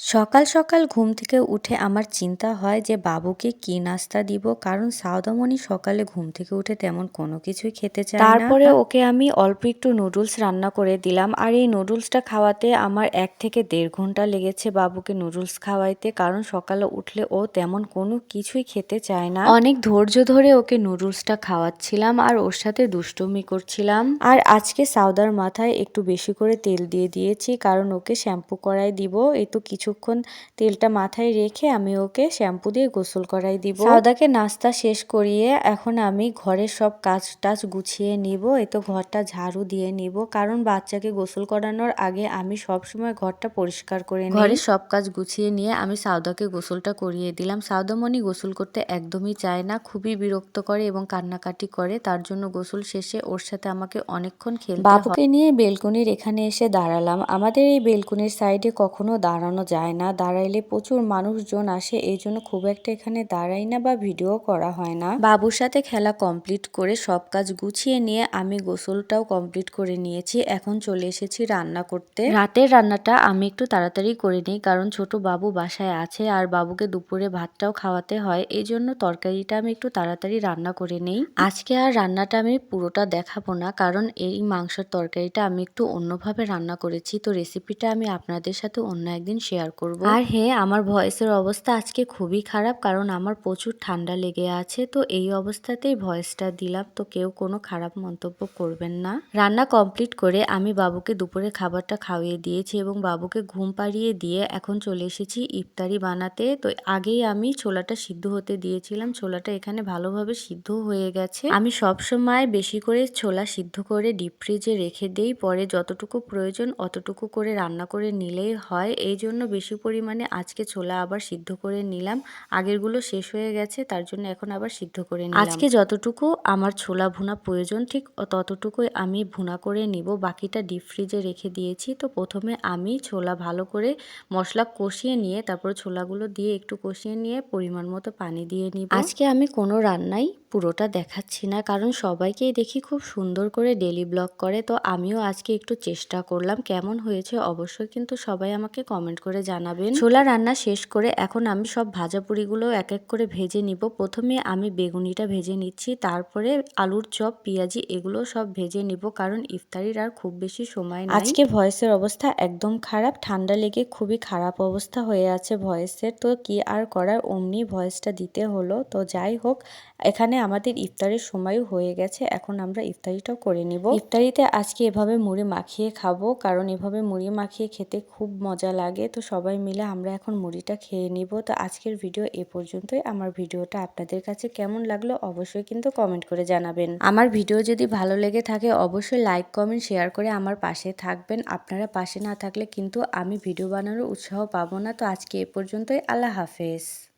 সকাল সকাল ঘুম থেকে উঠে আমার চিন্তা হয় যে বাবুকে কি নাস্তা দিব কারণ সাউদামণি সকালে ঘুম থেকে উঠে তেমন কোনো কিছুই খেতে চায় তারপরে ওকে আমি অল্প একটু নুডলস রান্না করে দিলাম আর এই নুডলসটা খাওয়াতে আমার এক থেকে দেড় ঘণ্টা লেগেছে বাবুকে নুডলস খাওয়াইতে কারণ সকালে উঠলে ও তেমন কোনো কিছুই খেতে চায় না। অনেক ধৈর্য ধরে ওকে নুডলসটা খাওয়াচ্ছিলাম আর ওর সাথে দুষ্টুমি করছিলাম। আর আজকে সাউদার মাথায় একটু বেশি করে তেল দিয়ে দিয়েছি কারণ ওকে শ্যাম্পু করাই দিব এ তো কিছু কিছুক্ষণ তেলটা মাথায় রেখে আমি ওকে শ্যাম্পু দিয়ে গোসল করাই দিব। সাউদাকে নাস্তা শেষ করিয়ে এখন আমি ঘরের সব কাজ টাজ গুছিয়ে নিব এই তো ঘরটা ঝাড়ু দিয়ে নিব। কারণ বাচ্চাকে গোসল করানোর আগে আমি সব সময় ঘরটা পরিষ্কার করে নিই। ঘরের সব কাজ গুছিয়ে নিয়ে আমি সাউদাকে গোসলটা করিয়ে দিলাম। সাউদামণি গোসল করতে একদমই চায় না খুবই বিরক্ত করে এবং কান্নাকাটি করে। তার জন্য গোসল শেষে ওর সাথে আমাকে অনেকক্ষণ খেলতে বাবুকে নিয়ে বেলকনির এখানে এসে দাঁড়ালাম। আমাদের এই বেলকনির সাইডে কখনো দাঁড়ানো যায় যায় না। দাঁড়াইলে প্রচুর মানুষজন আসে, এই জন্য খুব একটা এখানে দাঁড়াই না বা ভিডিও করা হয় না। বাবুর সাথে খেলা কমপ্লিট করে সব কাজ গুছিয়ে নিয়ে আমি গোসলটাও কমপ্লিট করে নিয়েছি। এখন চলে এসেছি রান্না করতে। রাতের রান্নাটা আমি একটু তাড়াতাড়ি করে নিই, কারণ ছোট বাবু বাসায় আছে আর বাবুকে দুপুরে ভাতটাও খাওয়াতে হয়, এই জন্য তরকারিটা আমি একটু তাড়াতাড়ি রান্না করে নিই। আজকে আর রান্নাটা আমি পুরোটা দেখাবো না, কারণ এই মাংসের তরকারিটা আমি একটু অন্যভাবে রান্না করেছি। তো রেসিপিটা আমি আপনাদের সাথে অন্য একদিন শেয়ার করব। আর হ্যাঁ আমার ভয়েসের অবস্থা আজকে খুবই খারাপ, কারণ আমার প্রচুর ঠান্ডা লেগে আছে, তো এই অবস্থাতেই ভয়েসটা দিলাম। তো কেউ কোনো খারাপ মন্তব্য করবেন না। রান্না কমপ্লিট করে আমি বাবুকে দুপুরে খাবারটা খাওয়িয়ে দিয়েছি এবং বাবুকে ঘুম পাড়িয়ে দিয়ে এখন চলে এসেছি ইফতারি বানাতে। তো আগেই আমি ছোলাটা সিদ্ধ হতে দিয়েছিলাম, ছোলাটা এখানে ভালোভাবে সিদ্ধ হয়ে গেছে। আমি সব সময় বেশি করে ছোলা সিদ্ধ করে ডিপ ফ্রিজে রেখে দেই, পরে যতটুকু প্রয়োজন অতটুকু করে রান্না করে নিলেই হয়। এই জন্য বেশি পরিমাণে আজকে ছোলা আবার সিদ্ধ করে নিলাম। আগেরগুলো শেষ হয়ে গেছে তার জন্য এখন আবার সিদ্ধ করে নিলাম। আজকে যতটুকু আমার ছোলা ভুনা প্রয়োজন ঠিক ততটুকুই আমি ভুনা করে নিব। বাকিটা ডিপ ফ্রিজে রেখে দিয়েছি। তো প্রথমে আমি ছোলা ভালো করে মশলা কষিয়ে নিয়ে তারপর ছোলাগুলো দিয়ে একটু কষিয়ে নিয়ে পরিমাণ মতো পানি দিয়ে নিব। আজকে আমি কোনো রান্নাই পুরোটা দেখাচ্ছি না, কারণ সবাইকেই দেখি খুব সুন্দর করে ডেলি ব্লগ করে। তো আমিও আজকে একটু চেষ্টা করলাম, কেমন হয়েছে অবশ্যই কিন্তু সবাই আমাকে কমেন্ট করে জানাবেন। ছোলা রান্না শেষ করে এখন আমি সব ভাজা পুরিগুলো এক এক করে ভেজে নিব। প্রথমে আমি বেগুনিটা ভেজে নিচ্ছি, তারপরে আলুর চপ, পেঁয়াজি এগুলো সব ভেজে নিব, কারণ ইফতারির আর খুব বেশি সময় নেই। আজকে ভয়েসের অবস্থা একদম খারাপ, ঠান্ডা লেগে খুবই খারাপ অবস্থা হয়ে আছে ভয়েসের। তো কি আর করার, অমনি ভয়েসটা দিতে হলো। তো যাই হোক, এখানে আমাদের ইফতারের সময়ও হয়ে গেছে, এখন আমরা ইফতারিটাও করে নিব। ইফতারিতে আজকে এভাবে মুড়ি মাখিয়ে খাব, কারণ এভাবে মুড়ি মাখিয়ে খেতে খুব মজা লাগে। তো সবাই মিলে আমরা এখন মুড়িটা খেয়ে নিব। তো আজকের ভিডিও এ পর্যন্তই। আমার ভিডিওটা আপনাদের কাছে কেমন লাগল অবশ্যই কিন্তু কমেন্ট করে জানাবেন। আমার ভিডিও যদি ভালো লেগে থাকে অবশ্যই লাইক, কমেন্ট, শেয়ার করে আমার পাশে থাকবেন। আপনারা পাশে না থাকলে কিন্তু আমি ভিডিও বানানোর উৎসাহ পাবো না। তো আজকে এ পর্যন্তই। আল্লাহ হাফেজ।